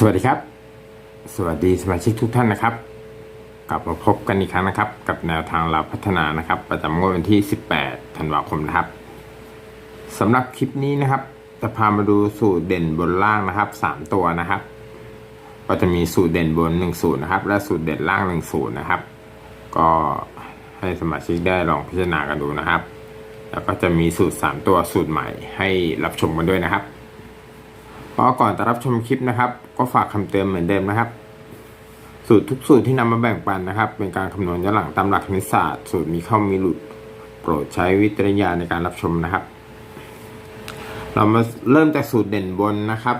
สวัสดีครับ สวัสดีสมาชิกทุกท่านนะครับ กลับมาพบกันอีกครั้งนะครับ กับแนวทางเราพัฒนานะครับ ประจำงวดวันที่ 18 ธันวาคมนะครับสำหรับคลิปนี้นะครับ จะพามาดูสูตรเด่นบนล่างนะครับ 3 ตัวนะครับ ก็จะมีสูตรเด่นบน1สูตรนะครับ และสูตรเด่นล่าง1สูตรนะครับ ก็ให้สมาชิกได้ลองพิจารณากันดูนะครับ แล้วก็จะมีสูตร 3 ตัวสูตรใหม่ให้รับชมกันด้วยนะครับ ก็ก่อนจะรับชมคลิปนะครับ ก็ฝากคำเตือนเหมือนเดิมนะครับ สูตรทุกสูตรที่นำมาแบ่งปันนะครับ เป็นการคำนวณย้อนหลังตามหลักคณิตศาสตร์ สูตรมีเข้ามีหลุด โปรดใช้วิจารณญาณในการรับชมนะครับ เรามาเริ่มจากสูตรเด่นบนนะครับ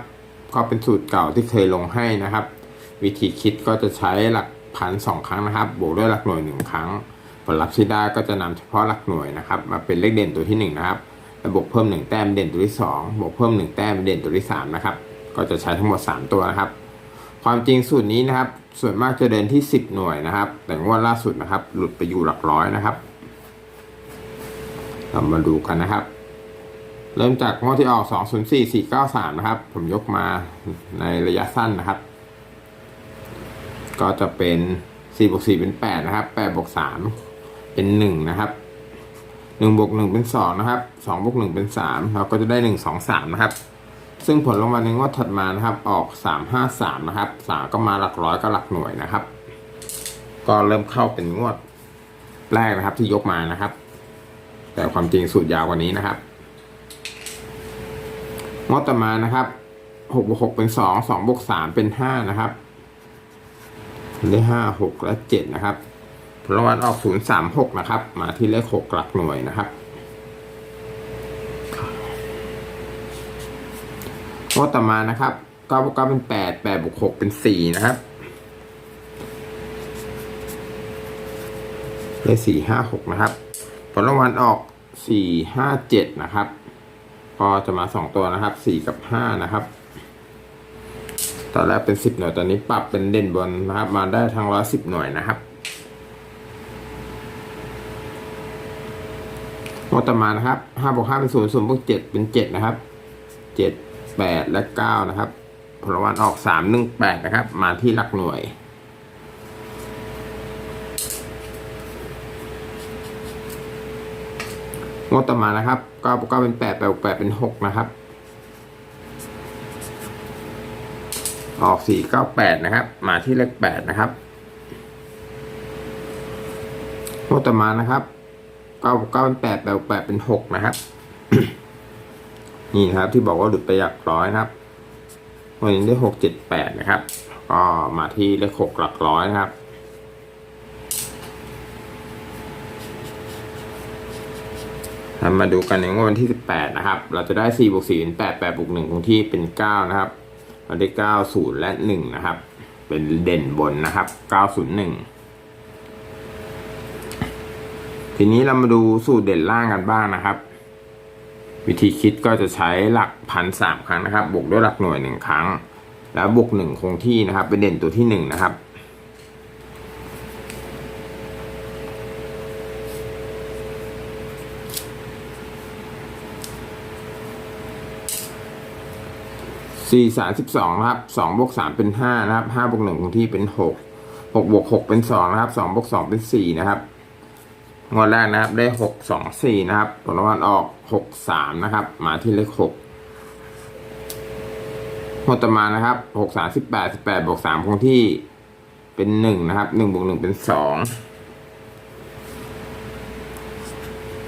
ก็เป็นสูตรเก่าที่เคยลงให้นะครับ วิธีคิดก็จะใช้หลักพันสองครั้งนะครับ บวกด้วยหลักหน่วยหนึ่งครั้ง ผลลัพธ์ที่ได้ก็จะนำเฉพาะหลักหน่วยนะครับ มาเป็นเลขเด่นตัวที่หนึ่งนะครับ บวกเพิ่มหนึ่งแต้มเด่นตัวที่สองบวกเพิ่มหนึ่งแต้มเด่นตัวที่สามนะครับ ก็จะใช้ทั้งหมดสามตัวนะครับ ความจริงสูตรนี้นะครับ ส่วนมากจะเดินที่สิบหน่วยนะครับ แต่งวดล่าสุดนะครับ หลุดไปอยู่หลักร้อยนะครับ เรามาดูกันนะครับ เริ่มจากงวดที่ออก 204 493 นะครับ ผมยกมาในระยะสั้นนะครับ ก็จะเป็น4บวก4เป็น 8 นะครับ8บวก3เป็น 1 นะครับ 1บวก1เป็น 2 นะครับ2บวก1เป็น 3 เราก็จะได้ 1 2 3 นะครับ ซึ่งผลรางวัลในงวดถัดมานะครับ ออก 3 5 3 นะครับ 3 ก็มาหลักร้อยก็หลักหน่วยนะครับ ก็เริ่มเข้าเป็นงวดแรกนะครับที่ยกมานะครับ แต่ความจริงสูตรยาวกว่านี้นะครับ งวดต่อมานะครับหกบวกหกเป็นสองสองบวกสามเป็นห้านะครับ ได้ห้าหกและเจ็ดนะครับ รางวัลออกศูนย์สามหกนะครับ มาที่เลขหกหลักหน่วยนะครับงวดต่อมานะครับเก้าบวกเก้าเป็นแปดแปดบวกหกเป็นสี่นะครับได้สี่ห้าหกนะครับ ผลรางวัลออกสี่ห้าเจ็ดนะครับก็จะมาสองตัวนะครับสี่กับห้านะครับตอนแรกเป็นสิบหน่วยตอนนี้ปรับเป็นเด่นบนนะครับ มาได้ทั้งร้อยสิบหน่วยนะครับ งวดต่อมานะครับห้าบวกห้าเป็นศูนย์ศูนย์บวกเจ็ดเป็นเจ็ดนะครับเจ็ดแปดและเก้านะครับ ผลรางวัลออกสามหนึ่งแปดนะครับ มาที่หลักหน่วย งวดต่อมานะครับเก้าบวกเก้าเป็นแปดแปดบวกแปดเป็นหกนะครับ ออกสี่เก้าแปดนะครับ มาที่เลขแปดนะครับงวดต่อมานะครับ เก้าเก้าเป็นแปดแปดแปดเป็นหกนะครับ นี่นะครับที่บอกว่าหลุดไปหลักร้อยนะครับวันนี้ได้หกเจ็ดแปดนะครับก็มาที่เลขหกหลักร้อยนะครับมาดูกันในงวดวันที่ 18 นะครับ เราจะได้4บวก4เป็น8 8บวก1คงที่เป็น 9 นะครับ เราได้ 9 0 และ 1 นะครับ เป็นเด่นบนนะครับ 901 ทีนี้เรามาดูสูตรเด่นล่างกันบ้างนะครับ วิธีคิดก็จะใช้หลักพันสามครั้งนะครับ บวกด้วยหลักหน่วยหนึ่งครั้ง แล้วบวกหนึ่งคงที่นะครับ เป็นเด่นตัวที่หนึ่งนะครับสี่สามสิบสองนะครับสองบวกสามเป็นห้านะครับห้าบวกหนึ่งคงที่เป็นหกหกบวกหกเป็นสองนะครับสองบวกสองเป็นสี่นะครับ งวดแรกนะครับได้หกสองสี่นะครับผลรางวัลออกหกสามนะครับ มาที่เลขหกงวดต่อมานะครับหกสามสิบแปดสิบแปดบวกสามคงที่เป็นหนึ่งนะครับหนึ่งบวกหนึ่งเป็นสอง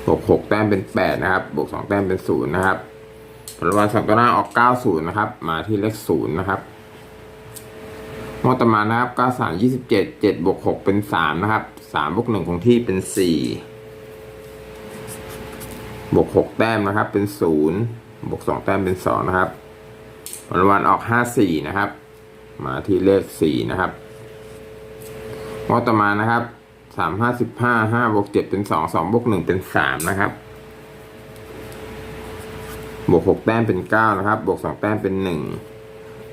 บวกหกแต้มเป็นแปดนะครับ บวกสองแต้มเป็นศูนย์นะครับผลรางวัลสองตัวหน้าออก90นะครับ มาที่เลข0นย์นะครับงวดต่อมานะครับ93 27 7บเจ็ดเจ็ดบวก6เป็น3นะครับ 3บวก1คงที่เป็น4บวก6แต้มนะครับ เป็น0บวก2แต้มเป็น2นะครับผลรางวัลออก54นะครับ มาที่เลข4นะครับงวดต่อมานะครับ3 55 5บห้าห้าบวก7เป็น2 2บวก1เป็น3นะครับบวกหกแต้มเป็นเก้านะครับ บวกสองแต้มเป็นหนึ่ง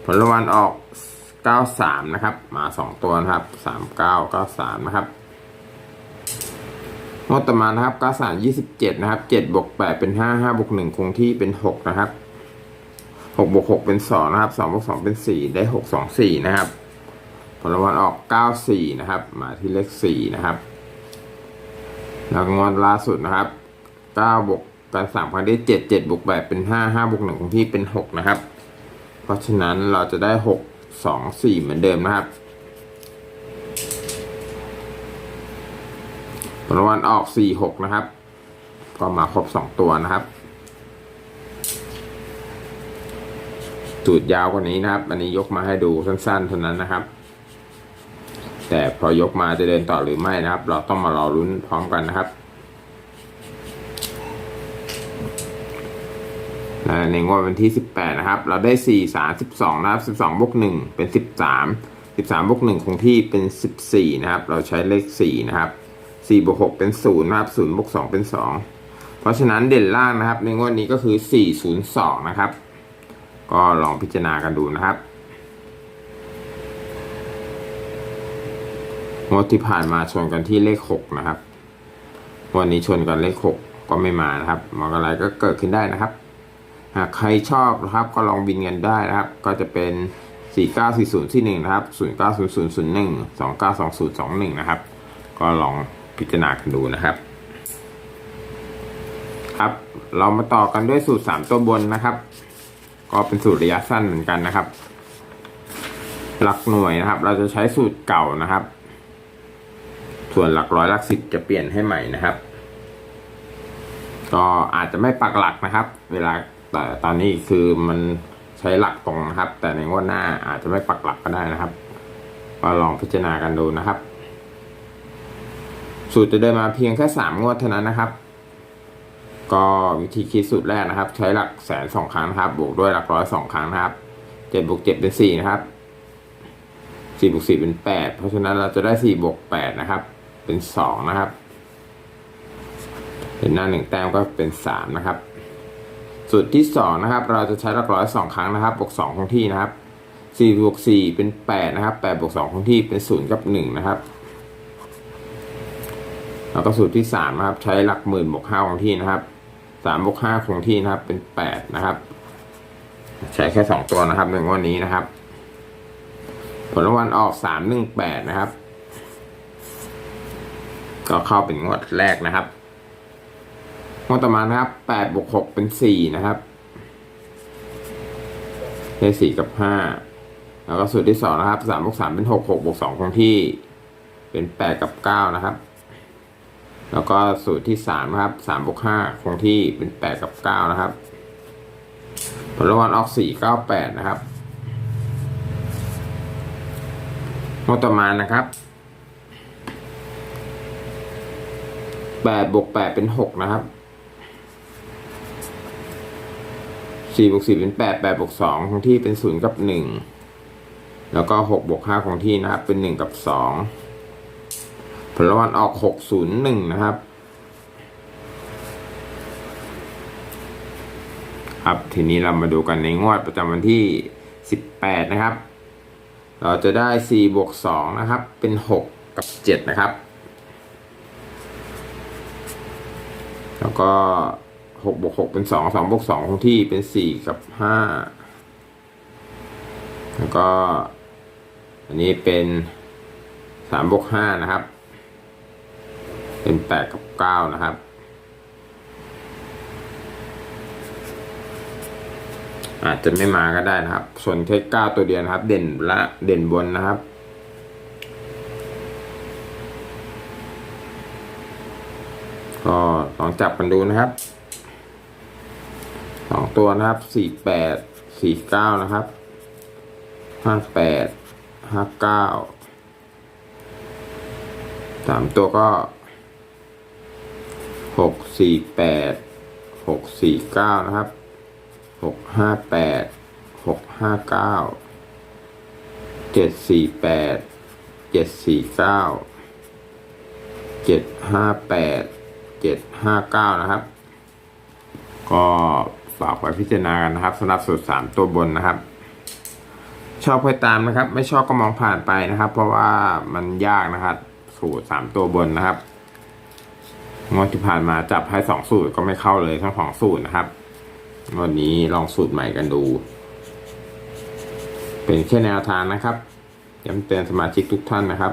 ผลรางวัลออกเก้าสามนะครับ มาสองตัวนะครับสามเก้าเก้าสามนะครับ งวดต่อมานะครับก้าสามยี่สิบเจ็ดนะครับเจ็ดบวกแปดเป็นห้าห้าบวกหนึ่งคงที่เป็นหกนะครับหกบวกหกเป็นสองนะครับสองบวกสองเป็นสี่ได้หกสองสี่นะครับผลรางวัลออกเก้าสี่นะครับ มาที่เลขสี่นะครับแล้วงวดล่าสุดนะครับเก้าบวกกันสามครั้งได้เจ็ดเจ็ดบวกแปดเป็นห้าห้าบวกหนึ่งของพี่เป็นหกนะครับ เพราะฉะนั้นเราจะได้หกสองสี่เหมือนเดิมนะครับ ผล รางวัลออกสี่หกนะครับ ก็มาครบสองตัวนะครับสูตรยาวกว่านี้นะครับ อันนี้ยกมาให้ดูสั้นๆเท่านั้นนะครับ แต่พอยกมาจะเดินต่อหรือไม่นะครับ เราต้องมารอรุ้นพร้อมกันนะครับในงวดวันที่ 18 นะครับ เราได้ 4 3 12นะครับ 12บวก1เป็น 13 13บวก1คงที่เป็น 14 นะครับ เราใช้เลข 4 นะครับ 4บวก6เป็น0นะครับ0บวก2เป็น 2 เพราะฉะนั้นเด่นล่างนะครับ ในงวดนี้ก็คือ 402 นะครับ ก็ลองพิจารณากันดูนะครับงวดที่ผ่านมาชนกันที่เลขหกนะครับ วันนี้ชนกันเลขหกก็ไม่มานะครับมันอะไรก็เกิดขึ้นได้นะครับ หากใครชอบนะครับก็ลองบินกันได้นะครับ ก็จะเป็น 4 9 4 0ที่1นะครับ 0 9 0 0 0 1 2 9 2 0 2 1 นะครับ ก็ลอง พิจารณากันดูนะครับ ครับ เรามาต่อกันด้วยสูตร3ตัวบนนะครับ ก็เป็นสูตรระยะสั้นเหมือนกันนะครับ หลักหน่วยนะครับ เราจะใช้สูตรเก่านะครับ ส่วนหลักร้อยหลักสิบจะเปลี่ยนให้ใหม่นะครับ ก็อาจจะไม่ปักหลักนะครับ เวลาแต่ตอนนี้คือมันใช้หลักตรงนะครับ แต่ในงวดหน้าอาจจะไม่ปักหลักก็ได้นะครับ ก็ลองพิจารณากันดูนะครับ สูตรจะเดินมาเพียงแค่สามงวดเท่านั้นนะครับ ก็วิธีคิดสูตรแรกนะครับ ใช้หลักแสนสองครั้งครับ บวกด้วยหลักร้อยสองครั้งครับเจ็ดบวกเจ็ดเป็นสี่นะครับสี่บวกสี่เป็นแปดเพราะฉะนั้นเราจะได้สี่บวกแปดนะครับ เป็นสองนะครับเป็นหน้าหนึ่งแต้มก็เป็นสามนะครับ สูตรที่สองนะครับ เราจะใช้หลักร้อยสองครั้งนะครับบวกสองคงที่นะครับสี่บวกสี่เป็นแปดนะครับแปดบวกสองคงที่เป็นศูนย์กับหนึ่งนะครับ แล้วก็สูตรที่สามนะครับ ใช้หลักหมื่นบวกห้าคงที่นะครับสามบวกห้าคงที่นะครับ เป็นแปดนะครับ ใช้แค่สองตัวนะครับในงวดนี้นะครับ ผลรางวัลออกสามหนึ่งแปดนะครับ ก็เข้าเป็นงวดแรกนะครับงวดต่อมานะครับแปดบวกหกเป็นสี่นะครับได้สี่กับห้าแล้วก็สูตรที่สองนะครับสามบวกสามเป็นหกหกบวกสองคงที่ เป็นแปดกับเก้านะครับ แล้วก็สูตรที่สามนะครับสามบวกห้าคงที่เป็นแปดกับเก้านะครับ ผลรางวัลออกสี่เก้าแปดนะครับงวดต่อมานะครับแปดบวกแปดเป็นหกนะครับสี่บวกสี่เป็นแปดแปดบวกสองคงที่เป็นศูนย์กับหนึ่งแล้วก็หกบวกห้าคงที่นะครับเป็นหนึ่งกับสอง ผลรางวัลออกหกศูนย์หนึ่งนะครับ ครับทีนี้เรามาดูกันในงวดประจำวันที่สิบแปดนะครับ เราจะได้ 4 บวก 2 นะครับ เป็น 6 กับ 7 นะครับ แล้วก็ 6 บวก 6 เป็น 2 2 บวก 2 คงที่เป็น 4 กับ 5 แล้วก็ อันนี้เป็น3บวก5นะครับ เป็น8กับ9นะครับ อาจจะไม่มาก็ได้นะครับ ส่วนเทคเก้าตัวเดียวนะครับ เด่นละเด่นบนนะครับก็ลองจับกันดูนะครับสองตัวนะครับสี่แปดสี่เก้านะครับห้าแปดห้าเก้าสามตัวก็ หกสี่แปดหกสี่เก้านะครับหกห้าแปดหกห้าเก้าเจ็ดสี่แปดเจ็ดสี่เก้าเจ็ดห้าแปดเจ็ดห้าเก้านะครับ ก็ฝากไว้พิจารณากันนะครับสำหรับสูตรสามตัวบนนะครับ ชอบค่อยตามนะครับ ไม่ชอบก็มองผ่านไปนะครับ เพราะว่ามันยากนะครับ สูตรสามตัวบนนะครับ งวดที่ผ่านมาจับให้สองสูตรก็ไม่เข้าเลยทั้งสองสูตรนะครับ วันนี้ลองสูตรใหม่กันดู เป็นแค่แนวทางนะครับย้ำเตือนสมาชิกทุกท่านนะครับ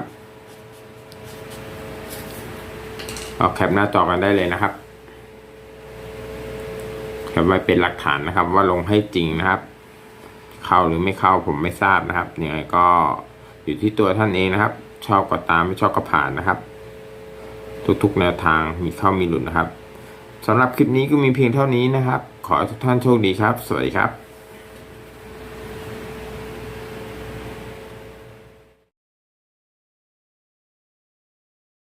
เอาแคปหน้าจอกันได้เลยนะครับแคปไว้เป็นหลักฐานนะครับ ว่าลงให้จริงนะครับ เข้าหรือไม่เข้าผมไม่ทราบนะครับยังไงก็อยู่ที่ตัวท่านเองนะครับ ชอบก็ตามไม่ชอบก็ผ่านนะครับ ทุกๆแนวทางมีเข้ามีหลุดนะครับสำหรับคลิปนี้ก็มีเพียงเท่านี้นะครับ ขอให้ทุกท่านโชคดีครับ สวัสดีครับ